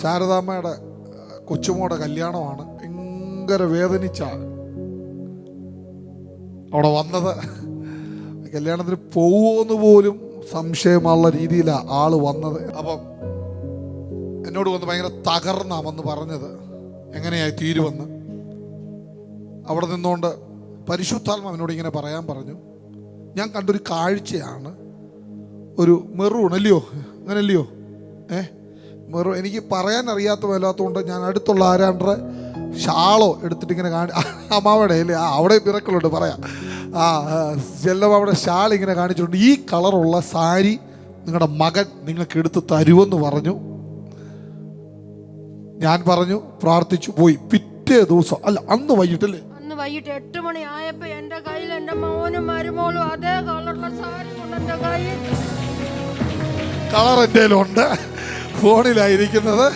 ശാരദാമ്മയുടെ ഏഹ്, കൊച്ചുമോടെ കല്യാണമാണ് ഭയങ്കര വേദനിച്ച അവിടെ വന്നത് കല്യാണത്തിന് പോവുമെന്ന് പോലും സംശയമുള്ള രീതിയിലാണ് ആൾ വന്നത്. അപ്പം എന്നോട് വന്ന് ഭയങ്കര തകർന്നാ വന്ന് പറഞ്ഞത് എങ്ങനെയായി തീരുവെന്ന് അവിടെ നിന്നുകൊണ്ട് പരിശുദ്ധാത്മ അവനോട് ഇങ്ങനെ പറയാൻ പറഞ്ഞു. ഞാൻ കണ്ടൊരു കാഴ്ചയാണ്. ഒരു മെറൂൺ അല്ലയോ? അങ്ങനെ അല്ലയോ മെറൂ എനിക്ക് പറയാൻ അറിയാത്ത മേലാത്തതുകൊണ്ട് ഞാൻ അടുത്തുള്ള ആരാണ്ടറെ ഷാളോ എടുത്തിട്ട് ഇങ്ങനെ കാണി അമ്മാവയുടെ അല്ലേ ആ അവിടെ പിറക്കലുണ്ട് പറയാം. ആ ചെല്ലവ അവിടെ ഷാൾ ഇങ്ങനെ കാണിച്ചിട്ടുണ്ട്. ഈ കളറുള്ള സാരി നിങ്ങളുടെ മകൻ നിങ്ങൾക്ക് എടുത്ത് തരുമെന്ന് പറഞ്ഞു. ഞാൻ പറഞ്ഞു പ്രാർത്ഥിച്ചു പോയി. പിറ്റേ ദിവസം അല്ല അന്ന് വൈകിട്ടല്ലേ? അന്ന് വൈകിട്ട് എട്ട് മണി ആയപ്പോ എന്റെ കയ്യിൽ എന്റെ മോനും മരുമോളും അതേ കളറുള്ള സാരി കളർ എന്റെ ഉണ്ട്? ഫോണിലായിരിക്കുന്നത്.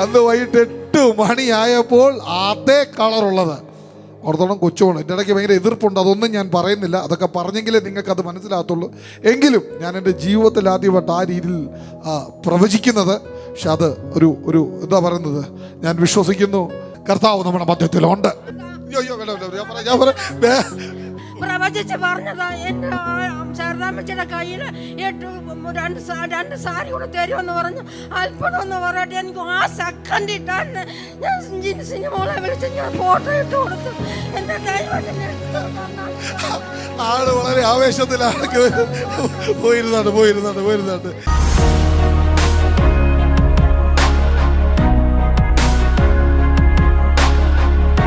അന്ന് വൈകിട്ട് എട്ട് മണിയായപ്പോൾ അതേ കളറുള്ളത് ഓർത്തോളം കൊച്ചുമാണ് എന്റെ ഇടയ്ക്ക് ഭയങ്കര എതിർപ്പുണ്ട്. അതൊന്നും ഞാൻ പറയുന്നില്ല. അതൊക്കെ പറഞ്ഞെങ്കിലേ നിങ്ങൾക്ക് അത് മനസ്സിലാകത്തുള്ളൂ. എങ്കിലും ഞാൻ എന്റെ ജീവിതത്തിൽ ആദ്യമായിട്ട് ആ രീതിയിൽ പ്രവചിക്കുന്നത്. പക്ഷെ അത് ഒരു ഒരു എന്താ പറയുന്നത്? ഞാൻ വിശ്വസിക്കുന്നു. കർത്താവ് നമ്മുടെ മധ്യത്തിലുണ്ട്. അയ്യോ അയ്യോ ഞാൻ പറയാം ഞാൻ പറയാം. പ്രവചിച്ച് പറഞ്ഞതാ എന്റെ ശാരദാമ്മച്ചിയുടെ കയ്യിൽ രണ്ട് രണ്ട് സാരി കൂടെ തരുമെന്ന് പറഞ്ഞു. അത്ഭുതം എന്ന് പറയട്ടെ എനിക്ക് ആ സെക്കൻഡ് തന്നെ ഞാൻ ജിൻസിന്റെ മോളെ വിളിച്ച് ഞാൻ ഫോട്ടോ ഇട്ട് കൊടുത്തു. എന്റെ ദൈവത്തിന്റെ ആൾ വളരെ ആവേശത്തിലാണ്. പോയിരുന്നാണ് പോയിരുന്നാണ് പോയിരുന്നാണ്